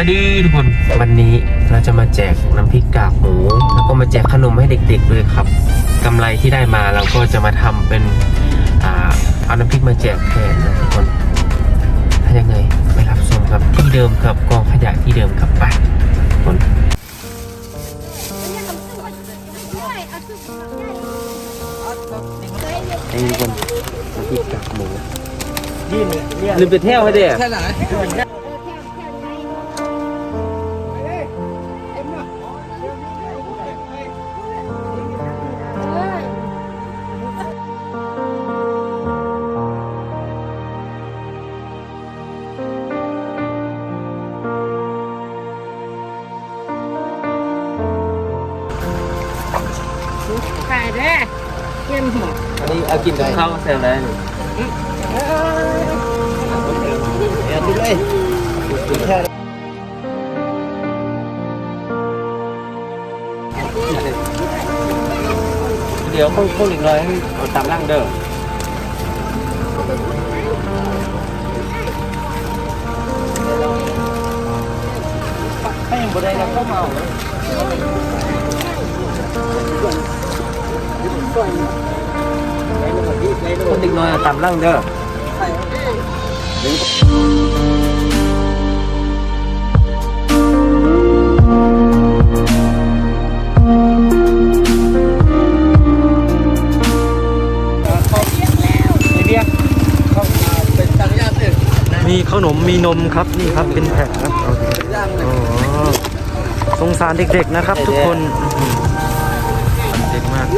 วัสดีทุกคน วันนี้เราจะมาแจกน้ำพริกกากหมู แล้วก็มาแจกขนมให้เด็กๆด้วยครับกำไรที่ได้มาเราก็จะมาทำเป็นอ่าเอาน้ำพริกมาแจกแทนนะทุกคนถ้ายังไงไปรับชมครับที่เดิมครับกองขยะที่เดิมครับไปทุกคนไอ้ทุกคนน้ำพริกกากหมูลืมไปเที่ยวให้เด็ก ขายเด้อเยี่ยมหัวอันนี้เอากินกับข้าวแซวได้เดี๋ยวคนคนอีกหน่อยให้เอาตามร่างเด้อถ้ายังบ่ได้แล้วก็เมา คนอีกน่อยเอาตามร่างเด้อมีขนมมีนมครับนี่ครับเป็นแพ็คครับโอเคโอ้สงสารเด็กๆนะครับทุกคนเด็กมาก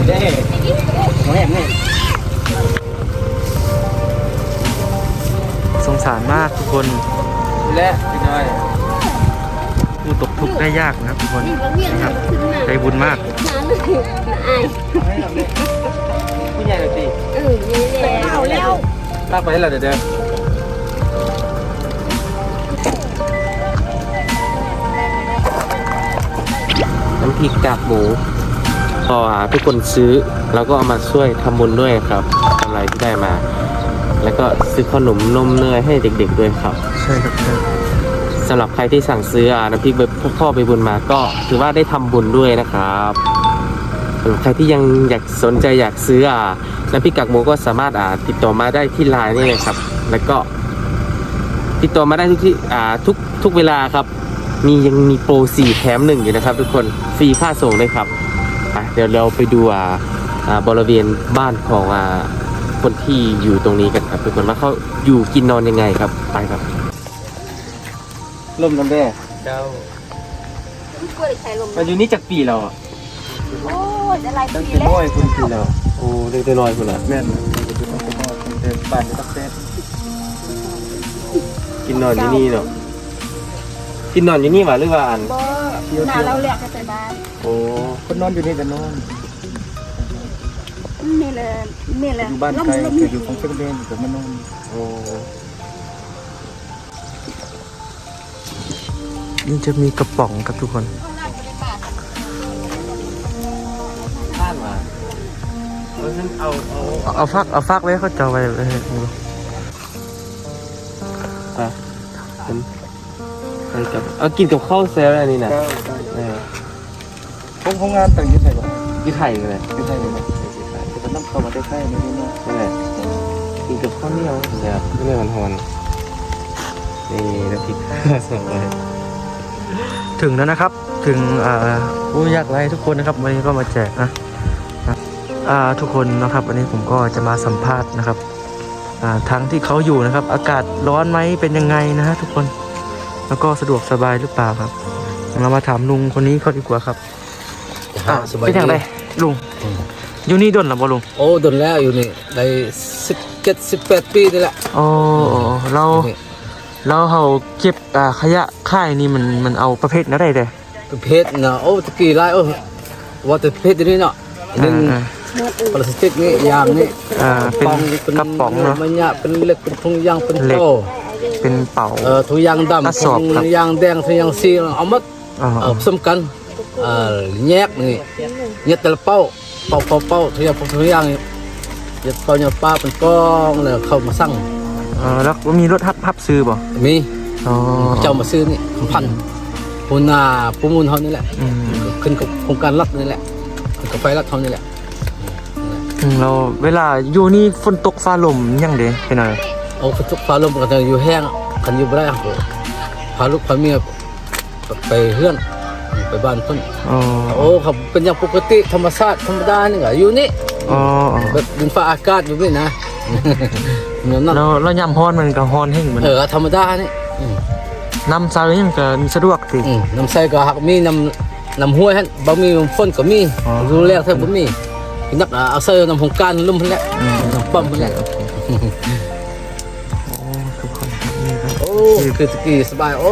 แอบได้หมูแอบนี่สงสารมากทุกคนและพี่น้อยผู้ตกทุกข์ได้ยากนะครับทุกคนนะครับใจบุญมากผู้ใหญ่เลยสิเออนี่แหละเอาแล้วลากไปให้เราเดี๋ยวเดินน้ำพริกกากหมู พอหาทุกคนซื้อเราก็เอามาช่วยทำบุญด้วยครับกำไรที่ได้มา แล้วก็ซื้อขนมนมเนยให้เด็ก ๆ ด้วยครับ ใช่ครับใช่สำหรับใครที่สั่งซื้ออ่าน้ำพริกใบพ่อใบบุญมา ก็ถือว่าได้ทำบุญด้วยนะครับสำหรับใครที่ยังอยากสนใจอยากซื้ออ่าน้ำพริกกากหมูก็สามารถอ่าติดต่อมาได้ที่ไลน์นี่เลยครับ แล้วก็ ติดต่อมาได้ทุกที่อ่าทุกทุกเวลาครับ มียังมีโปรสี่แถมหนึ่งอยู่นะครับ ทุกคนฟรีค่าส่งเลยครับอะ เดี๋ยวเราไปดูอ่าอ่าบริเวณบ้านของอ่าคนที่อยู่ตรงนี้กันครับทุกคนว่าเขาอยู่กินนอนยังไงครับไปครับร่มน้ำแม่เจ้ากล้วยใช้ลมมาอยู่นี่จากปีเราอะโอ้ยจะไรตั้งปีแต่แล้วน้อยคุณปีเราโอ้เด็กแต่น้อยคุณอะแม่นเดินบ้านตักเต้นกินนอนอยู่นี่เนาะกินนอนอยู่นี่หว่าหรือว่าอันบ่หน้าเราเรียกกันแต่บ้าน โอ้คนนอนอยู่นี่กันนอนนี่แหละนี่แหละอยู่บ้านลมไกลลมคืออยู่ของเชียงเบนกับมานอนโอ้นี่จะมีกระป๋องครับทุกคนข้านมาเพราะฉะนั้นเอาเอาเอาเอาฟักเอาฟักไว้เขาจะเอาไว้เลยไปเป็นไปกับเอากินกับข้าวแซ่บอันนี้นะเออ ผมของงานต่างยี่ไทยบ่ยี่ไทยเลยยี่ไทยเลยนะจะเป็นน้ำเข้ามาได้ใกล้ๆนี่นะนั่นแหละกินกับข้าวเหนียวเนี่ยไม่ได้หอนๆนี่น้ำพริกสองเลยถึงแล้วนะครับถึงอ่าผู้ยากไร้ทุกคนนะครับ วันนี้ก็มาแจกนะนะอ่าทุกคนนะครับ วันนี้ผมก็จะมาสัมภาษณ์นะครับอ่าทั้งที่เขาอยู่นะครับ อากาศร้อนไหมเป็นยังไงนะฮะทุกคนแล้วก็สะดวกสบายหรือเปล่าครับ เรามาถามลุงคนนี้เขาดีกว่าครับ อ่าไปทางใดลุงอยู่นี่ดนหรือเปล่าลุงโอ้โดนแล้วอยู่นี่ได้สิบเจ็ดสิบแปดปีนี่แหละอ๋อเราเราเขาเก็บอ่าขยะค่ายนี่มันมันเอาประเภทนั้นได้เลยประเภทเนาะโอ้ตะกี้ไรโอ้ว่าแต่ประเภทนี้เนาะหนึ่งอ่าพลาสติกนี่ยางนี่อ่าเป็นกระป๋องเนาะมันยะเป็นเหล็กเป็นถุงยางเป็นเหล็กโตเป็นเป่าเอ่อถุงยางกระดำสอบถุงครับยางแดงถุงยางสีเอาหมดอ๋อเอาผสมกัน เอ่อแยกนี่แยกแต่ละเป้าเป้าเป้าเป้าถุงยางถุงยางนี่จะตอนยาป้าเป็นกองเลยเข้ามาสั่งเออแล้วมีรถฮับฮับซื้อบ่มีอ๋อเจ้ามาซื้อนี่พันปูนาปูมูลเขานี่แหละอืมขึ้นกับโครงการรัฐนี่แหละขึ้นกับไฟรัฐเขานี่แหละอืมเราเวลาอยู่นี่ฝนตกฟ้าลมยังเด้เป็นไงเอาทุกฟ้าลมกันอยู่แห้งกันอยู่บ่ได้ครับพาลูกพาเมียไปเฮือน ไปบ้านเพิ่นอ๋อโอ้ครับเป็นอย่างปกติธรรมชาติธรรมดานี่ก็อยู่นี่อ๋อแบบดินฟ้าอากาศอยู่นี่นะเหมือนนั้นเราเรายามฮ้อนมันก็ฮ้อนแห้งเหมือนเออธรรมดานี่อืมน้ำซาเลยยังก็สะดวกติอืมน้ำใสก็หักมีน้ำน้ำห้วยฮะบ่มีฝนก็มีอ๋อดูแลแทบบ่มีนักเอาใส่น้ำของการลุ่มพุ่นแหละอืมน้ำปั๊มพุ่นแหละโอ้ทุกคนครับนี่ครับโอ้คือตะกี้สบายโอ้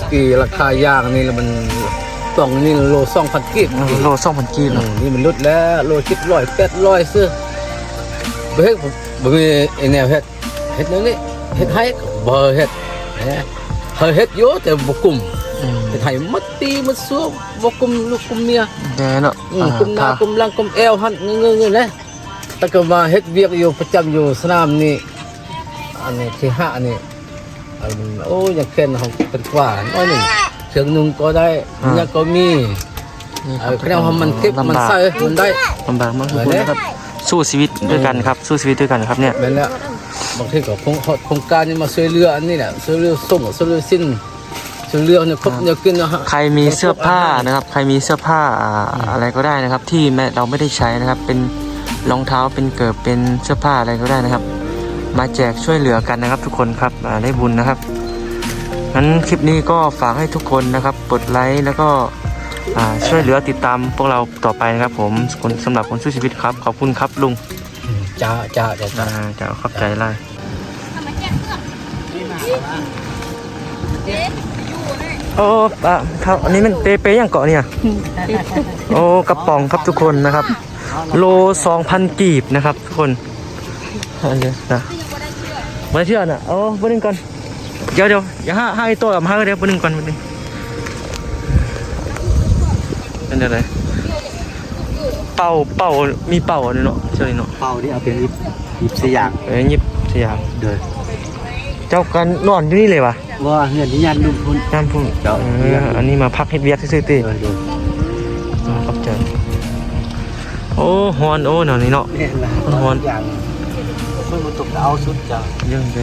ตะกี้ราคายางนี่แล้วมัน ต้องนี่โล2,000กีบโลสองพันกีบอืมนี่มันลดแล้วโลคิดร้อยแปดร้อยเสื้อบ่เฮ็ดผมบ่มีไอ้แนวเฮ็ดเฮ็ดแนวนี้เฮ็ดให้ก็บ่เฮ็ดแหมเฮาเฮ็ดอยู่แต่บ่กลุ่มอืมเฮ็ดให้มัดตีมัดซัวบ่กลุ่มลูกกลุ่มเมียแกเนาะอืมกลุ่มหน้ากลุ่มหลังกลุ่มแอวหั่นเงื้อๆๆนะแต่ก็มาเฮ็ดเวียกอยู่ประจำอยู่สนามนี่อันนี้ที่ห้านี่อันโอ้ยังเข็นของเป็นกว่าน้อยหนึง เครื่องนุ่งก็ได้ยังก็มีนี่คเอรับอคะแนนว่ามันเก็บมันใส่มันได้ ลำบากมากทุกคนนะครับ สู้ชีวิตด้วยกันครับ สู้ชีวิตด้วยกันครับเนี่ยแม่นแล้วบางทีก็โครงโครงการนี้มาช่วยเหลืออันนี้แหละช่วยเหลือส่งช่วยเหลือสิ้นช่วยเหลือเนี่ยครบเนี่ยกินนะฮะ ใครมีเสื้อผ้านะครับ ใครมีเสื้อผ้าอ่าอะไรก็ได้นะครับ ที่แม้เราไม่ได้ใช้นะครับ เป็นรองเท้าเป็นเกิบเป็นเสื้อผ้าอะไรก็ได้นะครับ มาแจกช่วยเหลือกันนะครับ ทุกคนครับอ่าได้บุญนะครับ งั้นคลิปนี้ก็ฝากให้ทุกคนนะครับกดไลค์แล้วก็อ่าช่วยเหลือติดตามพวกเราต่อไปนะครับผมคนสำหรับคนสู้ชีวิตครับ ขอบคุณครับลุงจ้าจ้าจ้าจ้าอ่าจะเอาขอบใจไล่โอ้ปะครับอันนี้มันเปเปอย่างเกาะเนี่ย โอ้กระป๋องครับทุกคนนะครับ โลสองพันกีบนะครับทุกคนอันนี้นะมาเชื่อน่ะเอาบนหนึ่งก่อน เดี๋ยวเดี๋ยวอย่าห้าห้าไอ้ตัวกับห้าเดี๋ยวบนหนึ่งก่อนบนหนึ่งเป็นอะไรเป่าเป่ามีเป่าอันนี้เนาะเชื่อนี่เนาะเป่าที่เอาเป็นยิบยิบสยามเอ้ยยิบสยามเดินเจ้ากันนอนอยู่นี่เลยวะว่าเงินที่ยันนุ่มพุ่นน้ำพุ่งเจ้าเอออันนี้มาพักเฮ็ดเวียกซื่อๆติเดินเดินอ๋อขอบใจโอ้ฮอนโอ้หนาวนี่เนาะเนี่ยละฮอนอย่างเมื่อมันตกเอาสุดจ้ายังไง